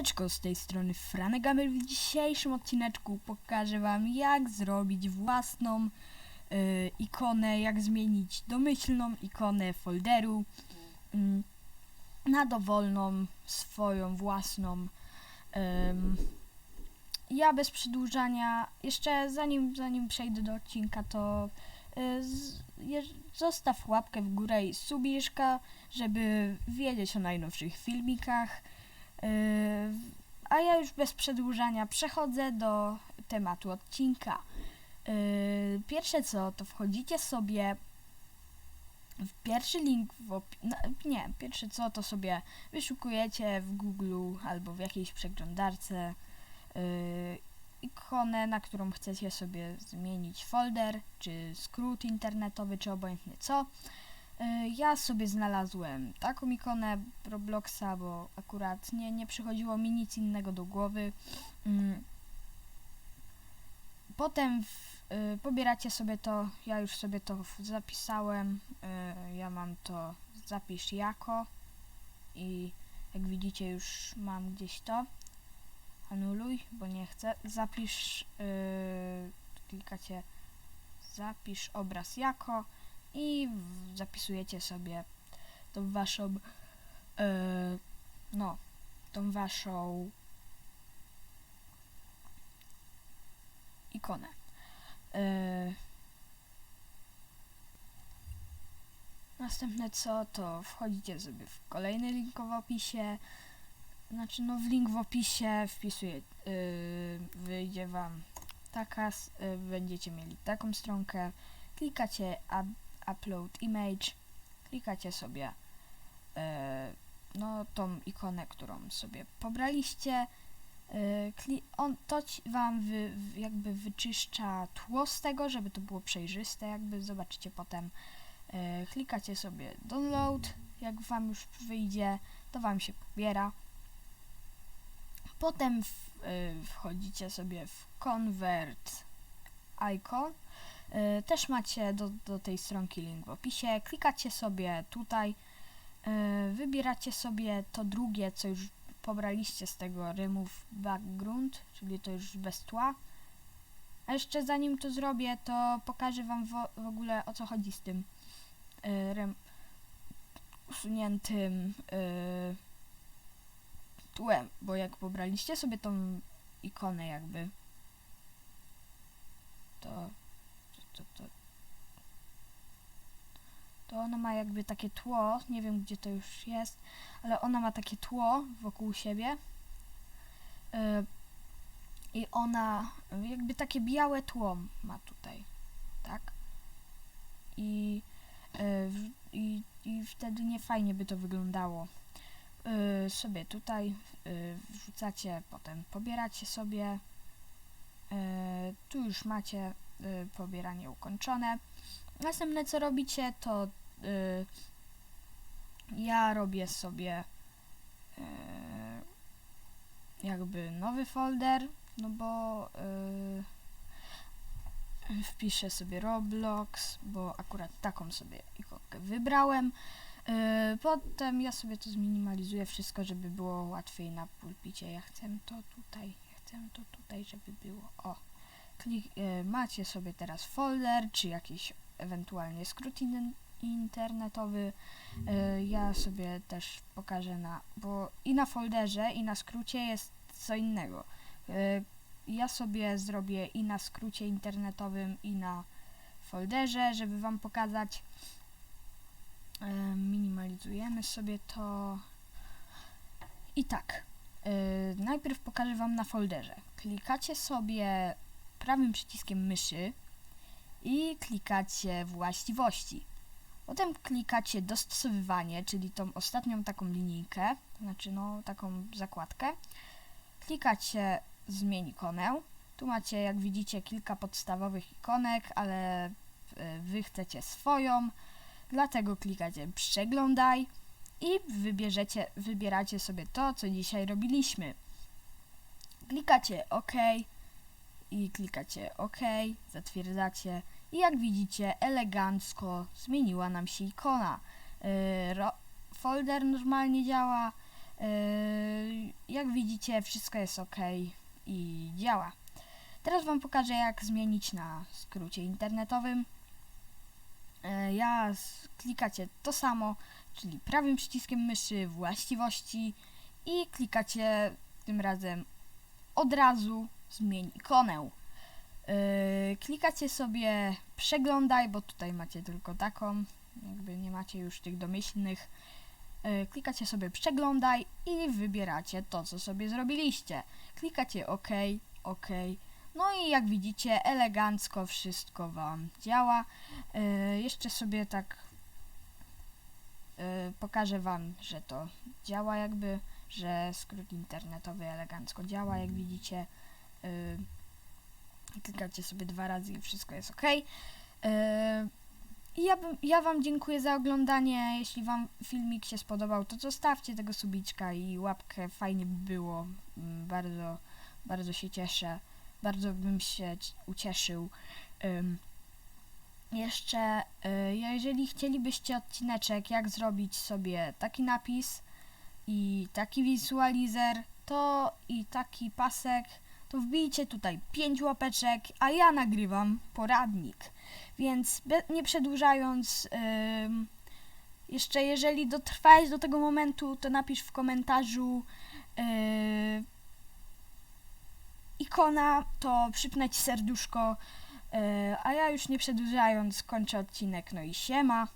Siemaneczko, z tej strony Franek Gamer. W dzisiejszym odcineczku pokażę wam jak zrobić własną y, ikonę, jak zmienić domyślną ikonę folderu ym, na dowolną, swoją własną. Ym, ja bez przedłużania, jeszcze zanim, zanim przejdę do odcinka, to y, z, zostaw łapkę w górę i subiszka, żeby wiedzieć o najnowszych filmikach. Yy, A ja już bez przedłużania przechodzę do tematu odcinka. Yy, Pierwsze co, to wchodzicie sobie w pierwszy link w no, nie, pierwsze co to sobie wyszukujecie w Google albo w jakiejś przeglądarce yy, ikonę, na którą chcecie sobie zmienić folder, czy skrót internetowy, czy obojętnie co. Y, Ja sobie znalazłem taką ikonę Robloxa, bo akurat nie, nie przychodziło mi nic innego do głowy. Mm. Potem w, y, pobieracie sobie to, ja już sobie to zapisałem, y, ja mam to zapisz jako i jak widzicie już mam gdzieś to. Anuluj, bo nie chcę. Zapisz, klikacie zapisz obraz jako i zapisujecie sobie tą waszą e, no tą waszą ikonę. E, następne co to wchodzicie sobie w kolejny link w opisie. Znaczy no w link w opisie wpisuję, y, wyjdzie wam taka, s- y, będziecie mieli taką stronkę, klikacie up, upload image, klikacie sobie e, no tą ikonę, którą sobie pobraliście. E, on, to wam wy, jakby wyczyszcza tło z tego, żeby to było przejrzyste, jakby zobaczycie potem. E, klikacie sobie download, jak wam już wyjdzie, to wam się pobiera. Potem w, wchodzicie sobie w convert icon. Y, Też macie do, do tej stronki link w opisie. Klikacie sobie tutaj, y, wybieracie sobie to drugie, co już pobraliście z tego remove background, czyli to już bez tła. A jeszcze zanim to zrobię, to pokażę wam w, ogóle o co chodzi z tym y, rem, usuniętym tłem, bo jak pobraliście sobie tą ikonę jakby, to to, to, to ona ma jakby takie tło, nie wiem gdzie to już jest, ale ona ma takie tło wokół siebie yy, i ona jakby takie białe tło ma tutaj, tak? I, yy, i, i wtedy nie fajnie by to wyglądało. Yy, sobie tutaj yy, wrzucacie, potem pobieracie sobie. Yy, tu już macie y, pobieranie ukończone. Następne co robicie to y, ja robię sobie jakby nowy folder, no bo wpiszę sobie Roblox, bo akurat taką sobie ikonkę wybrałem. Potem ja sobie to zminimalizuję wszystko, żeby było łatwiej na pulpicie. Ja chcę to tutaj, chcę to tutaj, żeby było o klik, e, macie sobie teraz folder, czy jakiś ewentualnie skrót in, internetowy. E, ja sobie też pokażę na, bo i na folderze, i na skrócie jest co innego. E, ja sobie zrobię i na skrócie internetowym, i na folderze, żeby Wam pokazać. E, minimalizujemy sobie to. I tak. E, najpierw pokażę Wam na folderze. Klikacie sobie prawym przyciskiem myszy i klikacie właściwości. Potem klikacie dostosowywanie, czyli tą ostatnią taką linijkę, znaczy no taką zakładkę. Klikacie zmień ikonę. Tu macie, jak widzicie, kilka podstawowych ikonek, ale e, wy chcecie swoją, dlatego klikacie przeglądaj i wybierzecie, wybieracie sobie to, co dzisiaj robiliśmy. Klikacie OK i klikacie OK, zatwierdzacie i jak widzicie elegancko zmieniła nam się ikona. Yy, folder normalnie działa, Yy, jak widzicie, wszystko jest ok i działa. Teraz Wam pokażę, jak zmienić na skrócie internetowym. Yy, ja klikacie to samo, czyli prawym przyciskiem myszy właściwości i klikacie tym razem od razu zmień ikonę. Yy, klikacie sobie przeglądaj, bo tutaj macie tylko taką, jakby nie macie już tych domyślnych. Yy, klikacie sobie przeglądaj i wybieracie to, co sobie zrobiliście. Klikacie OK, OK. No i jak widzicie, elegancko wszystko Wam działa. Yy, jeszcze sobie tak pokażę Wam, że to działa jakby, że skrót internetowy elegancko działa, jak widzicie. Yy, klikacie sobie dwa razy i wszystko jest ok. I ja, bym, ja Wam dziękuję za oglądanie. Jeśli Wam filmik się spodobał, to zostawcie tego subiczka i łapkę. Fajnie by było. Mm, Bardzo, bardzo się cieszę. Bardzo bym się ucieszył. Jeszcze, y, jeżeli chcielibyście odcineczek, jak zrobić sobie taki napis i taki wizualizer, to i taki pasek, to wbijcie tutaj 5 łapeczek, a ja nagrywam poradnik. Więc nie przedłużając, jeszcze jeżeli dotrwałeś do tego momentu, to napisz w komentarzu yy, ikona, to przypnę ci serduszko. Yy, a ja już nie przedłużając, kończę odcinek. No i siema.